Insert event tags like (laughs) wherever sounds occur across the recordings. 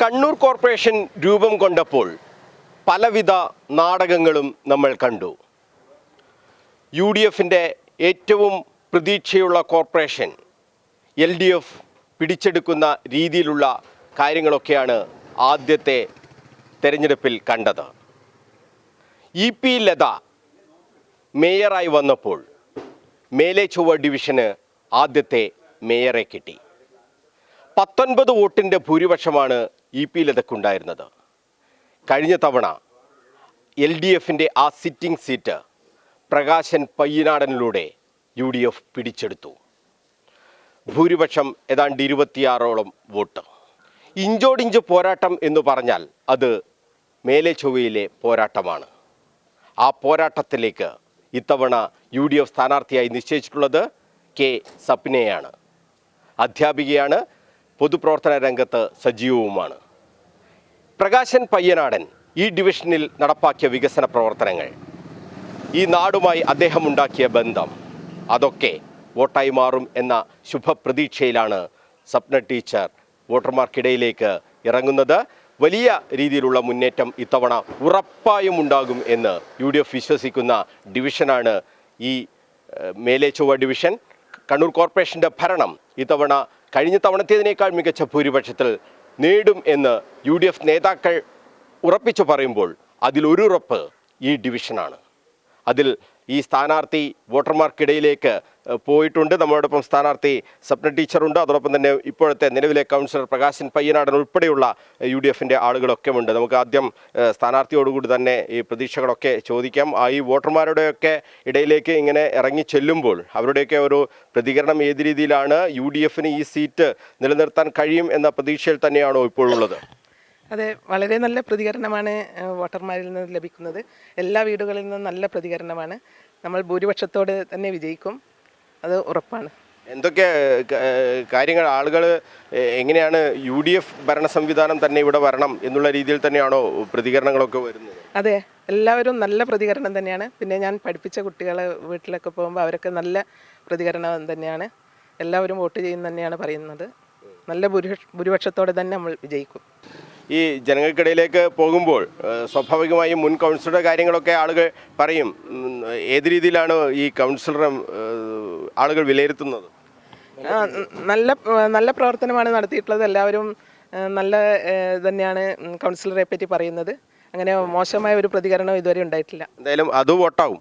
Kannur corporation രൂപം കൊണ്ടപ്പോൾ പലവിധ നാടകങ്ങളും നമ്മൾ കണ്ടു. യു ഡി എഫിന്റെ ഏറ്റവും പ്രതീക്ഷയുള്ള കോർപ്പറേഷൻ എൽ ഡി എഫ് പിടിച്ചെടുക്കുന്ന രീതിയിലുള്ള കാര്യങ്ങളൊക്കെയാണ് ആദ്യത്തെ തെരഞ്ഞെടുപ്പിൽ കണ്ടത്. ഇ പി ലത മേയറായി വന്നപ്പോൾ മേലെ ചൊവ്വ ഡിവിഷന് ആദ്യത്തെ മേയറെ കിട്ടി. പത്തൊൻപത് വോട്ടിന്റെ ഭൂരിപക്ഷമാണ് ഇ പി ലതക്കുണ്ടായിരുന്നത്. കഴിഞ്ഞ തവണ എൽ ഡി എഫിന്റെ ആ സിറ്റിംഗ് സീറ്റ് പ്രകാശൻ പയ്യനാടനിലൂടെ യു ഡി എഫ് പിടിച്ചെടുത്തു. ഭൂരിപക്ഷം ഏതാണ്ട് ഇരുപത്തിയാറോളം വോട്ട്. ഇഞ്ചോടിഞ്ച് പോരാട്ടം എന്ന് പറഞ്ഞാൽ അത് മേലെ ചൊവ്വയിലെ പോരാട്ടമാണ്. ആ പോരാട്ടത്തിലേക്ക് ഇത്തവണ യു ഡി എഫ് സ്ഥാനാർത്ഥിയായി നിശ്ചയിച്ചിട്ടുള്ളത് കെ സപ്നയാണ്. അധ്യാപികയാണ് പൊതുപ്രവർത്തന രംഗത്ത് സജീവവുമാണ്. പ്രകാശൻ പയ്യനാടൻ ഈ ഡിവിഷനിൽ നടപ്പാക്കിയ വികസന പ്രവർത്തനങ്ങൾ ഈ നാടുമായി അദ്ദേഹം ഉണ്ടാക്കിയ ബന്ധം അതൊക്കെ വോട്ടായി മാറും എന്ന ശുഭപ്രതീക്ഷയിലാണ് സ്വപ്ന ടീച്ചർ വോട്ടർമാർക്കിടയിലേക്ക് ഇറങ്ങുന്നത്. വലിയ രീതിയിലുള്ള മുന്നേറ്റം ഇത്തവണ ഉറപ്പായും ഉണ്ടാകും എന്ന് യു ഡി എഫ് വിശ്വസിക്കുന്ന ഡിവിഷനാണ് ഈ മേലേ ചൊവ്വ ഡിവിഷൻ. കണ്ണൂർ കോർപ്പറേഷന്റെ ഭരണം ഇത്തവണ കഴിഞ്ഞ തവണത്തേതിനേക്കാൾ മികച്ച ഭൂരിപക്ഷത്തിൽ നേടും എന്ന് യു ഡി എഫ് നേതാക്കൾ ഉറപ്പിച്ചു പറയുമ്പോൾ അതിലൊരുറപ്പ് ഈ ഡിവിഷനാണ്. അതിൽ ഈ സ്ഥാനാർത്ഥി വോട്ടർമാർക്കിടയിലേക്ക് പോയിട്ടുണ്ട്. നമ്മളോടൊപ്പം സ്ഥാനാർത്ഥി സ്വപ്ന ടീച്ചറുണ്ട്. അതോടൊപ്പം തന്നെ ഇപ്പോഴത്തെ നിലവിലെ കൗൺസിലർ പ്രകാശൻ പയ്യനാടൻ ഉൾപ്പെടെയുള്ള യു ഡി എഫിന്റെ ആളുകളൊക്കെ ഉണ്ട് നമുക്ക് ആദ്യം സ്ഥാനാർത്ഥിയോടുകൂടി തന്നെ ഈ പ്രതീക്ഷകളൊക്കെ ചോദിക്കാം. ആ ഈ വോട്ടർമാരുടെയൊക്കെ ഇടയിലേക്ക് ഇങ്ങനെ ഇറങ്ങി ചെല്ലുമ്പോൾ അവരുടെയൊക്കെ ഒരു പ്രതികരണം ഏത് രീതിയിലാണ് യു ഡി എഫിന് ഈ സീറ്റ് നിലനിർത്താൻ കഴിയും എന്ന പ്രതീക്ഷയിൽ തന്നെയാണോ ഇപ്പോഴുള്ളത് അതെ വളരെ നല്ല പ്രതികരണമാണ് വോട്ടർമാരിൽ നിന്ന് ലഭിക്കുന്നത്. എല്ലാ വീടുകളിൽ നിന്നും നല്ല പ്രതികരണമാണ്. നമ്മൾ ഭൂരിപക്ഷത്തോട് തന്നെ വിജയിക്കും. അത് ഉറപ്പാണ്. എന്തൊക്കെ കാര്യങ്ങൾ ആളുകൾ എങ്ങനെയാണ് യു ഡി എഫ് ഭരണ സംവിധാനം തന്നെ ഇവിടെ വരണം എന്നുള്ള രീതിയിൽ തന്നെയാണോ പ്രതികരണങ്ങളൊക്കെ വരുന്നത്? അതെ എല്ലാവരും നല്ല പ്രതികരണം തന്നെയാണ്. പിന്നെ ഞാൻ പഠിപ്പിച്ച കുട്ടികളെ വീട്ടിലൊക്കെ പോകുമ്പോൾ അവരൊക്കെ നല്ല പ്രതികരണം തന്നെയാണ്. എല്ലാവരും വോട്ട് ചെയ്യുന്നതന്നെയാണ് പറയുന്നത്. നല്ല ഭൂരിപക്ഷ ഭൂരിപക്ഷത്തോടെ തന്നെ നമ്മൾ വിജയിക്കും. ഈ ജനങ്ങൾക്കിടയിലേക്ക് പോകുമ്പോൾ സ്വാഭാവികമായും മുൻ കൗൺസിലറുടെ കാര്യങ്ങളൊക്കെ ആളുകൾ പറയും. ഏത് രീതിയിലാണ് ഈ കൗൺസിലറെ ആളുകൾ വിലയിരുത്തുന്നത്? നല്ല നല്ല പ്രവർത്തനമാണ് നടത്തിയിട്ടുള്ളത്. എല്ലാവരും നല്ല തന്നെയാണ് കൗൺസിലറെ പറ്റി പറയുന്നത്. അങ്ങനെ മോശമായ ഒരു പ്രതികരണം ഇതുവരെ ഉണ്ടായിട്ടില്ല. എന്തായാലും അത് വോട്ടാവും.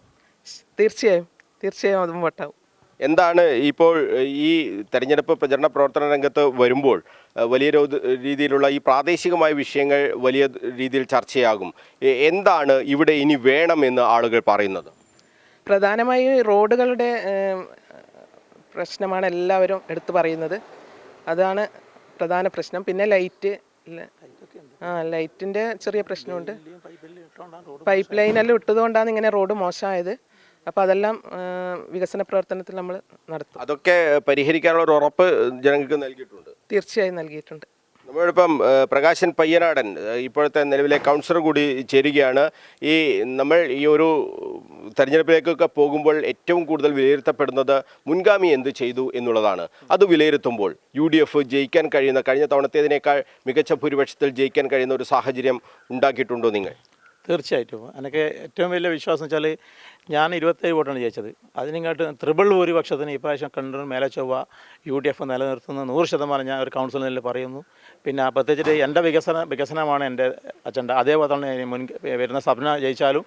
തീർച്ചയായും തീർച്ചയായും അതും വട്ടാവും. എന്താണ് ഇപ്പോൾ ഈ തെരഞ്ഞെടുപ്പ് പ്രചരണ പ്രവർത്തന രംഗത്ത് വരുമ്പോൾ വലിയ രീതിയിലുള്ള ഈ പ്രാദേശികമായ വിഷയങ്ങൾ വലിയ രീതിയിൽ ചർച്ചയാകും. എന്താണ് ഇവിടെ ഇനി വേണമെന്ന് ആളുകൾ പറയുന്നത്? പ്രധാനമായും റോഡുകളുടെ പ്രശ്നമാണ് എല്ലാവരും എടുത്തു പറയുന്നത്. അതാണ് പ്രധാന പ്രശ്നം. പിന്നെ ലൈറ്റ് ആ ലൈറ്റിന്റെ ചെറിയ പ്രശ്നമുണ്ട്. പൈപ്പ് ലൈനെല്ലാം ഇട്ടതുകൊണ്ടാണ് ഇങ്ങനെ റോഡ് മോശമായത്. അപ്പോൾ അതെല്ലാം വികസന പ്രവർത്തനത്തിൽ നമ്മൾ നടത്തും. അതൊക്കെ പരിഹരിക്കാനുള്ള ഒരു ഉറപ്പ് ജനങ്ങൾക്ക് നൽകിയിട്ടുണ്ട്. തീർച്ചയായും നൽകിയിട്ടുണ്ട്. നമ്മളിപ്പം പ്രകാശൻ പയ്യനാടൻ ഇപ്പോഴത്തെ നിലവിലെ കൗൺസിലർ കൂടി ചേരുകയാണ്. ഈ നമ്മൾ ഈ ഒരു തെരഞ്ഞെടുപ്പിലേക്കൊക്കെ പോകുമ്പോൾ ഏറ്റവും കൂടുതൽ വിലയിരുത്തപ്പെടുന്നത് മുൻഗാമി എന്ത് ചെയ്തു എന്നുള്ളതാണ്. അത് വിലയിരുത്തുമ്പോൾ യു ഡി എഫ് ജയിക്കാൻ കഴിയുന്ന കഴിഞ്ഞ തവണത്തേതിനേക്കാൾ മികച്ച ഭൂരിപക്ഷത്തിൽ ജയിക്കാൻ കഴിയുന്ന ഒരു സാഹചര്യം ഉണ്ടാക്കിയിട്ടുണ്ടോ നിങ്ങൾ? തീർച്ചയായിട്ടും. എനിക്ക് ഏറ്റവും വലിയ വിശ്വാസം വെച്ചാൽ ഞാൻ ഇരുപത്തേഴ് വോട്ടാണ് ജയിച്ചത്. അതിനിങ്ങോട്ട് ത്രിപിൾ ഭൂരിപക്ഷത്തിന് ഇപ്രാവശ്യം കണ്ണൂർ ചൊവ്വ യു ഡി എഫ് നിലനിർത്തുന്ന നൂറ് ശതമാനം ഞാൻ ഒരു കൗൺസിലിൽ പറയുന്നു. പിന്നെ പ്രത്യേകിച്ചിട്ട് എന്റെ വികസന വികസനമാണ് എന്റെ അജണ്ട. അതേപോലെ തന്നെ മുൻ വരുന്ന സപ്ന ജയിച്ചാലും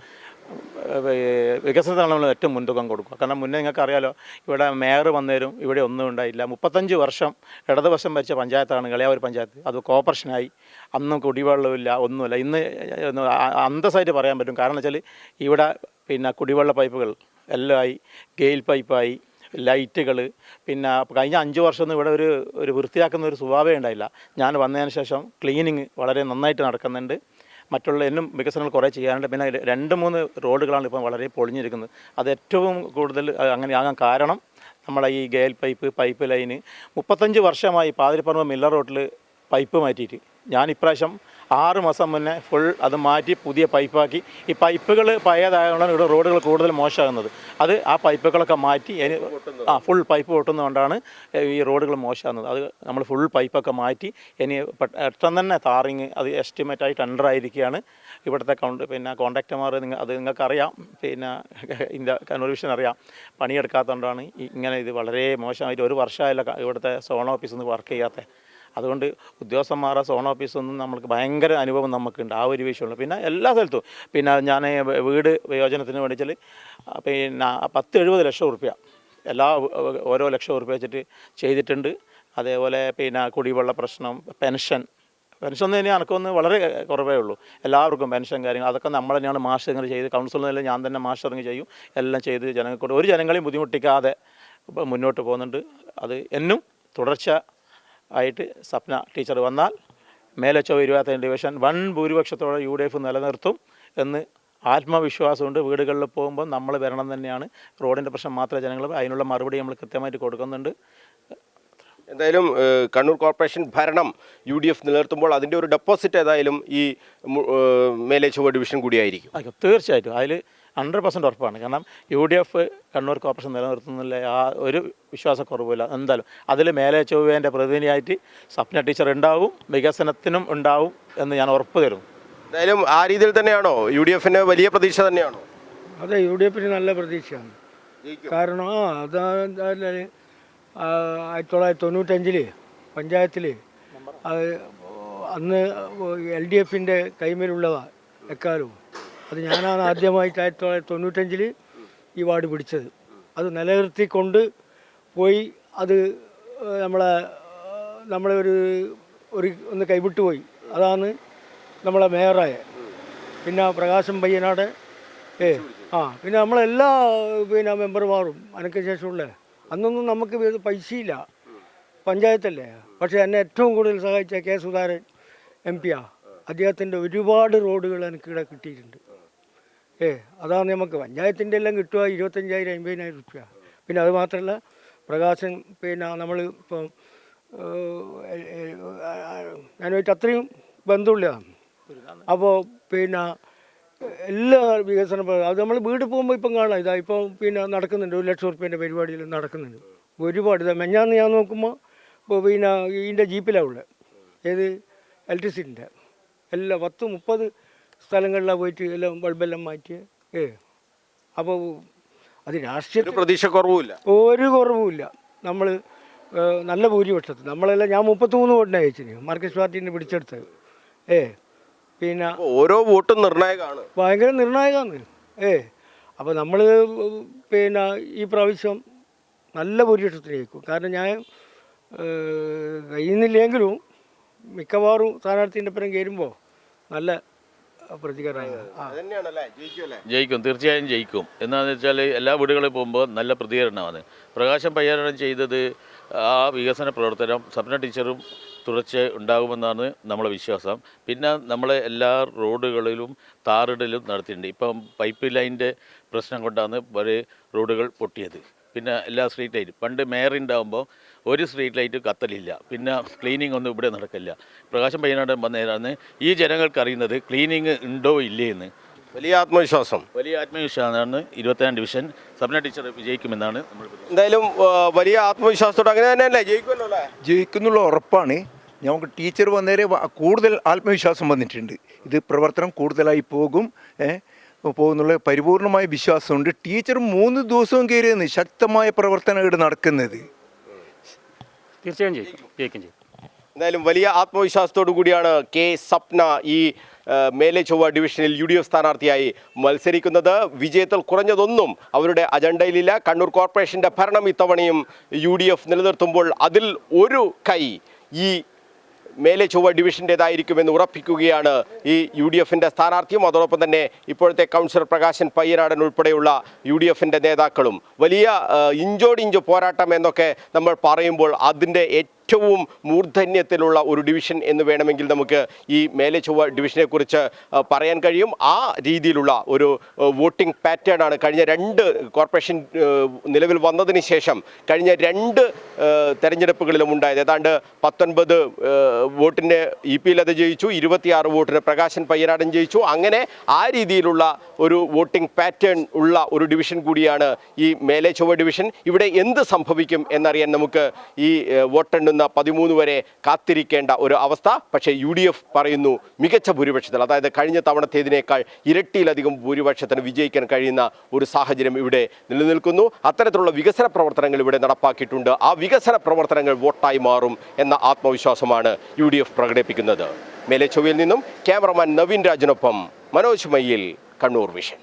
വികസനത്തിനാണ് നമ്മൾ ഏറ്റവും മുൻതൂക്കം കൊടുക്കുക. കാരണം മുന്നേ നിങ്ങൾക്ക് അറിയാലോ ഇവിടെ മേയർ വന്നേരും ഇവിടെ ഒന്നും ഉണ്ടായില്ല. മുപ്പത്തഞ്ച് വർഷം ഇടതുവശം ഭരിച്ച പഞ്ചായത്താണ് കളിയാവൂർ പഞ്ചായത്ത്. അത് കോർപ്പറേഷനായി. അന്നും കുടിവെള്ളമില്ല ഒന്നുമില്ല. ഇന്ന് അന്തസ്സായിട്ട് പറയാൻ പറ്റും. കാരണം വെച്ചാൽ ഇവിടെ പിന്നെ കുടിവെള്ള പൈപ്പുകൾ എല്ലാം ആയി ഗെയിൽ പൈപ്പായി ലൈറ്റുകൾ. പിന്നെ കഴിഞ്ഞ അഞ്ച് വർഷമൊന്നും ഇവിടെ ഒരു ഒരു വൃത്തിയാക്കുന്ന ഒരു സ്വഭാവമേ ഉണ്ടായില്ല. ഞാൻ വന്നതിന് ശേഷം ക്ലീനിങ് വളരെ നന്നായിട്ട് നടക്കുന്നുണ്ട്. മറ്റുള്ള എന്നും വികസനങ്ങൾ കുറേ ചെയ്യാനുണ്ട്. പിന്നെ രണ്ട് മൂന്ന് റോഡുകളാണ് ഇപ്പം വളരെ പൊളിഞ്ഞിരിക്കുന്നത്. അത് ഏറ്റവും കൂടുതൽ അങ്ങനെ ആകാൻ കാരണം നമ്മളെ ഈ ഗെയിൽ പൈപ്പ് പൈപ്പ് ലൈന്. മുപ്പത്തഞ്ച് വർഷമായി പാതിരിപ്പറമ്പ് മില്ലർ റോഡിൽ പൈപ്പ് മാറ്റിയിട്ട്. ഞാൻ ഇപ്രാവശ്യം ആറ് മാസം മുന്നേ ഫുൾ അത് മാറ്റി പുതിയ പൈപ്പാക്കി. ഈ പൈപ്പുകൾ പഴയതായതുകൊണ്ടാണ് ഇവിടെ റോഡുകൾ കൂടുതൽ മോശമാകുന്നത്. അത് ആ പൈപ്പുകളൊക്കെ മാറ്റി ഇനി ആ ഫുൾ പൈപ്പ് പൊട്ടുന്നതുകൊണ്ടാണ് ഈ റോഡുകൾ മോശമാകുന്നത്. അത് നമ്മൾ ഫുൾ പൈപ്പൊക്കെ മാറ്റി ഇനി പെട്ടെന്ന് തന്നെ താറിങ് അത് എസ്റ്റിമേറ്റ് ആയിട്ട് അണ്ടർ ആയിരിക്കുകയാണ്. ഇവിടുത്തെ കൗണ്ട് പിന്നെ കോൺട്രാക്ടർമാർ നിങ്ങൾ അത് നിങ്ങൾക്കറിയാം. പിന്നെ (laughs) ഇന്ത്യ കണ്ണൂർ വിഷൻ അറിയാം. പണിയെടുക്കാത്തതുകൊണ്ടാണ് ഇങ്ങനെ ഇത് വളരെ മോശമായിട്ട് ഒരു വർഷമായില്ല ഇവിടുത്തെ സോൺ ഓഫീസിൽ നിന്ന് വർക്ക് ചെയ്യാത്തത് അതുകൊണ്ട് ഉദ്യോഗസ്ഥന്മാരെ സോൺ ഓഫീസൊന്നും നമുക്ക് ഭയങ്കര അനുഭവം നമുക്കുണ്ട്. ആ ഒരു വിഷയമുള്ളൂ. പിന്നെ എല്ലാ സ്ഥലത്തും. പിന്നെ ഞാൻ വീട് വിയോജനത്തിന് വേണ്ടിച്ചാൽ പിന്നെ പത്ത് എഴുപത് ലക്ഷം റുപ്യ എല്ലാ ഓരോ ലക്ഷം റുപ്യ വെച്ചിട്ട് ചെയ്തിട്ടുണ്ട്. അതേപോലെ പിന്നെ കുടിവെള്ള പ്രശ്നം പെൻഷൻ. പെൻഷൻ തന്നെ എനിക്കൊന്ന് വളരെ കുറവേ ഉള്ളൂ. എല്ലാവർക്കും പെൻഷൻ കാര്യങ്ങൾ അതൊക്കെ നമ്മൾ തന്നെയാണ് മാസ്റ്ററിങ് ചെയ്ത്. കൗൺസിലിൽ ഞാൻ തന്നെ മാസ്റ്ററിങ് ചെയ്യും. എല്ലാം ചെയ്ത് ജനങ്ങൾക്ക് ഒരു ജനങ്ങളെയും ബുദ്ധിമുട്ടിക്കാതെ മുന്നോട്ട് പോകുന്നുണ്ട്. അത് എന്നും തുടർച്ച ആയിട്ട് സപ്ന ടീച്ചർ വന്നാൽ മേലച്ചോ ഇരുപത്തി ഡിവിഷൻ വൻ ഭൂരിപക്ഷത്തോടെ യു ഡി എഫ് നിലനിർത്തും എന്ന് ആത്മവിശ്വാസമുണ്ട് വീടുകളിൽ പോകുമ്പോൾ നമ്മൾ വരണം തന്നെയാണ്. റോഡിന്റെ പ്രശ്നം മാത്രമേ ജനങ്ങൾ അതിനുള്ള മറുപടി നമ്മൾ കൃത്യമായിട്ട് കൊടുക്കുന്നുണ്ട്. എന്തായാലും കണ്ണൂർ കോർപ്പറേഷൻ ഭരണം യു ഡി എഫ് നിലനിർത്തുമ്പോൾ അതിന്റെ ഒരു ഡെപ്പോസിറ്റ് ഏതായാലും ഈ മേലെ ചുവ ഡിവിഷൻ കൂടിയായിരിക്കും. തീർച്ചയായിട്ടും. അതിൽ ഹൺഡ്രഡ് പെർസെന്റ് ഉറപ്പാണ്. കാരണം U D F Kannur corporation നിലനിർത്തുന്നില്ല ആ ഒരു വിശ്വാസക്കുറവില്ല എന്തായാലും അതിൽ മേലെ ചൊവ്വേന്റെ പ്രതിനിധിയായിട്ട് സപ്ന ടീച്ചർ ഉണ്ടാവും വികസനത്തിനും ഉണ്ടാവും എന്ന് ഞാൻ ഉറപ്പ് തരും എന്തായാലും ആ രീതിയിൽ തന്നെയാണോ? യു ഡി എഫിന് വലിയ പ്രതീക്ഷ തന്നെയാണോ? അതെ യു ഡി എഫിന് നല്ല പ്രതീക്ഷയാണ്. കാരണം ആ അതാ ആയിരത്തി തൊള്ളായിരത്തി തൊണ്ണൂറ്റഞ്ചിൽ പഞ്ചായത്തിൽ അത് അന്ന് എൽ ഡി എഫിന്റെ കൈമേലുള്ളതാണ് എക്കാലവും അത് ഞാനാണ് ആദ്യമായിട്ട് ആയിരത്തി തൊള്ളായിരത്തി തൊണ്ണൂറ്റഞ്ചിൽ ഈ വാർഡ് പിടിച്ചത്. അത് നിലനിർത്തിക്കൊണ്ട് പോയി അത് നമ്മളെ നമ്മളെ ഒരു ഒരു ഒന്ന് കൈവിട്ട് പോയി അതാണ് നമ്മളെ മേയറായ. പിന്നെ പ്രകാശം പയ്യനാട് ഏ ആ പിന്നെ നമ്മളെല്ലാ പിന്നെ മെമ്പർമാറും അതിനൊക്കെ ശേഷമുള്ള അന്നൊന്നും നമുക്ക് പൈസയില്ല. പഞ്ചായത്തല്ലേ? പക്ഷേ എന്നെ ഏറ്റവും കൂടുതൽ സഹായിച്ച കെ സുധാരൻ എം പിയാണ് അദ്ദേഹത്തിന്റെ ഒരുപാട് റോഡുകൾ എനിക്ക് ഇവിടെ കിട്ടിയിട്ടുണ്ട്. ഏ അതാണ് നമുക്ക് പഞ്ചായത്തിന്റെ എല്ലാം കിട്ടുക ഇരുപത്തഞ്ചായിരം അമ്പതിനായിരം രൂപ. പിന്നെ അത് മാത്രമല്ല പ്രകാശൻ പിന്നെ നമ്മൾ ഇപ്പം ഞാനുമായിട്ട് അത്രയും ബന്ധമില്ല അപ്പോൾ പിന്നെ എല്ലാ വികസന അത് നമ്മൾ വീട് പോകുമ്പോൾ ഇപ്പം കാണാം. ഇതാ ഇപ്പം പിന്നെ നടക്കുന്നുണ്ട് ഒരു ലക്ഷം റുപ്യേന്റെ പരിപാടിയിൽ നടക്കുന്നുണ്ട്. ഒരുപാട് ഇതാ മെഞ്ഞാന്ന് ഞാൻ നോക്കുമ്പോൾ ഇപ്പോൾ പിന്നെ ഇതിന്റെ ജീപ്പിലാണ് ഉള്ളത് ഏത്? ഇലക്ട്രിസിറ്റിന്റെ. എല്ലാം പത്ത് മുപ്പത് സ്ഥലങ്ങളിലാണ് പോയിട്ട് എല്ലാം ബൾബെല്ലാം മാറ്റി. ഏ. അപ്പോൾ അത് രാഷ്ട്രീയ പ്രതീക്ഷ കുറവുമില്ല. ഒരു കുറവുമില്ല. നമ്മൾ നല്ല ഭൂരിപക്ഷത്തിൽ. നമ്മളെല്ലാം ഞാൻ മുപ്പത്തിമൂന്ന് വോട്ടിനാണ് അയച്ചിന് മാർക്സിസ്റ്റ് പാർട്ടീനെ പിടിച്ചെടുത്തത്. ഏ. പിന്നെ ഓരോ വോട്ടും നിർണായകമാണ്. ഭയങ്കര നിർണായകമാണ്. ഏ. അപ്പോൾ നമ്മൾ പിന്നെ ഈ പ്രാവശ്യം നല്ല ഭൂരിപക്ഷത്തിന് ജയിക്കും. കാരണം ഞാൻ കഴിയുന്നില്ലെങ്കിലും മിക്കവാറും സ്ഥാനാർത്ഥിന്റെ ഒപ്പം കയറുമ്പോൾ നല്ല പ്രതികരണമാണ്. ജയിക്കും തീർച്ചയായും ജയിക്കും. എന്താണെന്ന് വെച്ചാൽ എല്ലാ വീടുകളിൽ പോകുമ്പോൾ നല്ല പ്രതികരണമാണ്. പ്രകാശം പയ്യാരണം ചെയ്തത് ആ വികസന പ്രവർത്തനം സ്വപ്ന ടീച്ചറും തുടർച്ച ഉണ്ടാകുമെന്നാണ് നമ്മളെ വിശ്വാസം. പിന്നെ നമ്മളെ എല്ലാ റോഡുകളിലും താറിടലും നടത്തിയിട്ടുണ്ട്. ഇപ്പം പൈപ്പ് ലൈന്റെ പ്രശ്നം കൊണ്ടാണ് വരെ റോഡുകൾ പൊട്ടിയത്. പിന്നെ എല്ലാ സ്ട്രീറ്റ് ലൈറ്റും. പണ്ട് മേയർ ഉണ്ടാകുമ്പോൾ ഒരു സ്ട്രീറ്റ് ലൈറ്റ് കത്തലില്ല. പിന്നെ ക്ലീനിങ് ഒന്നും ഇവിടെ നടക്കില്ല. പ്രകാശം പയ്യനാട് വന്നേരാന്ന് ഈ ജനങ്ങൾക്ക് അറിയുന്നത് ക്ലീനിങ് ഉണ്ടോ ഇല്ലേ എന്ന് വലിയ ആത്മവിശ്വാസം. വലിയ ആത്മവിശ്വാസമാണ്. ഇരുപത്തിരണ്ട് ഡിവിഷൻ സബ്ന ടീച്ചർ വിജയിക്കുമെന്നാണ് നമ്മൾ എന്തായാലും വലിയ ആത്മവിശ്വാസത്തോടെ അങ്ങനെ തന്നെയല്ലേ ജയിക്കുമല്ലോ അല്ലേ? ജയിക്കുന്നുള്ള ഉറപ്പാണ്. ഞങ്ങൾക്ക് ടീച്ചർ വന്നേരെ കൂടുതൽ ആത്മവിശ്വാസം വന്നിട്ടുണ്ട്. ഇത് പ്രവർത്തനം കൂടുതലായി പോകും പോകുന്നുള്ള പരിപൂർണമായ വിശ്വാസമുണ്ട്. ടീച്ചർ മൂന്ന് ദിവസവും കയറിയെന്ന് ശക്തമായ പ്രവർത്തനം ഇവിടെ നടക്കുന്നത്. തീർച്ചയായും ജയിക്കും. ജയിക്കും ചെയ്യും എന്തായാലും വലിയ ആത്മവിശ്വാസത്തോടു കൂടിയാണ് കെ സപ്ന ഈ മേലെ ചൊവ്വ ഡിവിഷനിൽ യു ഡി എഫ് സ്ഥാനാർത്ഥിയായി മത്സരിക്കുന്നത്. വിജയത്തിൽ കുറഞ്ഞതൊന്നും അവരുടെ അജണ്ടയിലില്ല. കണ്ണൂർ കോർപ്പറേഷന്റെ ഭരണം ഇത്തവണയും യു ഡി എഫ് നിലനിർത്തുമ്പോൾ അതിൽ ഒരു കൈ ഈ മേലെ ചൊവ്വ ഡിവിഷന്റേതായിരിക്കുമെന്ന് ഉറപ്പിക്കുകയാണ് ഈ യു ഡി എഫിന്റെ സ്ഥാനാർത്ഥിയും. അതോടൊപ്പം തന്നെ ഇപ്പോഴത്തെ കൗൺസിലർ പ്രകാശൻ പയ്യനാടൻ ഉൾപ്പെടെയുള്ള യു ഡി എഫിന്റെ നേതാക്കളും. വലിയ ഇഞ്ചോടിഞ്ച് പോരാട്ടം എന്നൊക്കെ നമ്മൾ പറയുമ്പോൾ അതിന്റെ ഏറ്റവും ഏറ്റവും മൂർധന്യത്തിലുള്ള ഒരു ഡിവിഷൻ എന്ന് വേണമെങ്കിൽ നമുക്ക് ഈ മേലെ ചൊവ്വ ഡിവിഷനെ കുറിച്ച് പറയാൻ കഴിയും. ആ രീതിയിലുള്ള ഒരു വോട്ടിംഗ് പാറ്റേൺ ആണ് കഴിഞ്ഞ രണ്ട് കോർപ്പറേഷൻ നിലവിൽ വന്നതിന് ശേഷം കഴിഞ്ഞ രണ്ട് തെരഞ്ഞെടുപ്പുകളിലും ഉണ്ടായത്. ഏതാണ്ട് പത്തൊൻപത് വോട്ടിന് ഇ പി ലത ജയിച്ചു ഇരുപത്തിയാറ് വോട്ടിന് പ്രകാശൻ പയ്യനാടൻ ജയിച്ചു. അങ്ങനെ ആ രീതിയിലുള്ള ഒരു വോട്ടിംഗ് പാറ്റേൺ ഉള്ള ഒരു ഡിവിഷൻ കൂടിയാണ് ഈ മേലെ ചൊവ്വ ഡിവിഷൻ. ഇവിടെ എന്ത് സംഭവിക്കും എന്നറിയാൻ നമുക്ക് ഈ ഏഹ്, വോട്ടെണ്ണുന്ന പതിമൂന്ന് വരെ കാത്തിരിക്കേണ്ട ഒരു അവസ്ഥ. പക്ഷേ യു ഡി എഫ് പറയുന്നു മികച്ച ഭൂരിപക്ഷത്തിൽ. അതായത് കഴിഞ്ഞ തവണത്തേതിനേക്കാൾ ഇരട്ടിയിലധികം ഭൂരിപക്ഷത്തിന് വിജയിക്കാൻ കഴിയുന്ന ഒരു സാഹചര്യം ഇവിടെ നിലനിൽക്കുന്നു. അത്തരത്തിലുള്ള വികസന പ്രവർത്തനങ്ങൾ ഇവിടെ നടപ്പാക്കിയിട്ടുണ്ട്. ആ വികസന പ്രവർത്തനങ്ങൾ വോട്ടായി മാറും എന്ന ആത്മവിശ്വാസമാണ് യു ഡി എഫ് പ്രകടിപ്പിക്കുന്നത്. മേലെ നിന്നും ക്യാമറമാൻ നവീൻ രാജിനൊപ്പം മനോജ് മയ്യിൽ കണ്ണൂർ വിഷൻ.